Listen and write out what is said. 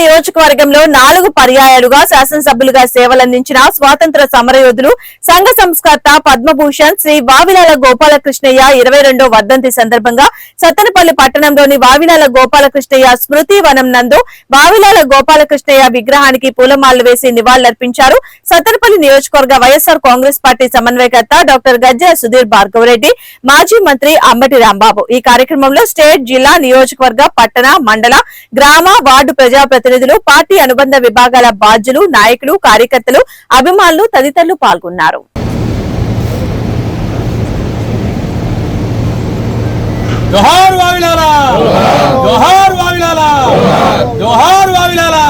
నియోజకవర్గంలో నాలుగు పర్యాయాలుగా శాసనసభ్యులుగా సేవలందించిన స్వాతంత్ర సమరయోధులు సంఘ సంస్కర్త పద్మభూషణ్ శ్రీ వావిలాల గోపాలకృష్ణయ్య ఇరవై రెండో వర్ధంతి సందర్భంగా సత్తెనపల్లి పట్టణంలోని వావిలాల గోపాలకృష్ణయ్య స్మృతి వనం నందు వావిలాల గోపాలకృష్ణయ్య విగ్రహానికి పూలమాలలు వేసి నివాళులర్పించారు. సత్తెనపల్లి నియోజకవర్గ వైఎస్ఆర్ కాంగ్రెస్ పార్టీ సమన్వయకర్త డాక్టర్ గజ్జల సుధీర్ భార్గవరెడ్డి మాజీ మంత్రి అంబటి రాంబాబు. ఈ కార్యక్రమంలో స్టేట్ జిల్లా నియోజకవర్గ పట్టణ మండల గ్రామ వార్డు ప్రజాప్రతినిధులు పార్టీ అనుబంధ విభాగాల బాధ్యులు నాయకులు కార్యకర్తలు అభిమానులు తదితరులు పాల్గొన్నారు. జోహార్ వావిలాలా! జోహార్ వావిలాలా! జోహార్ వావిలాలా!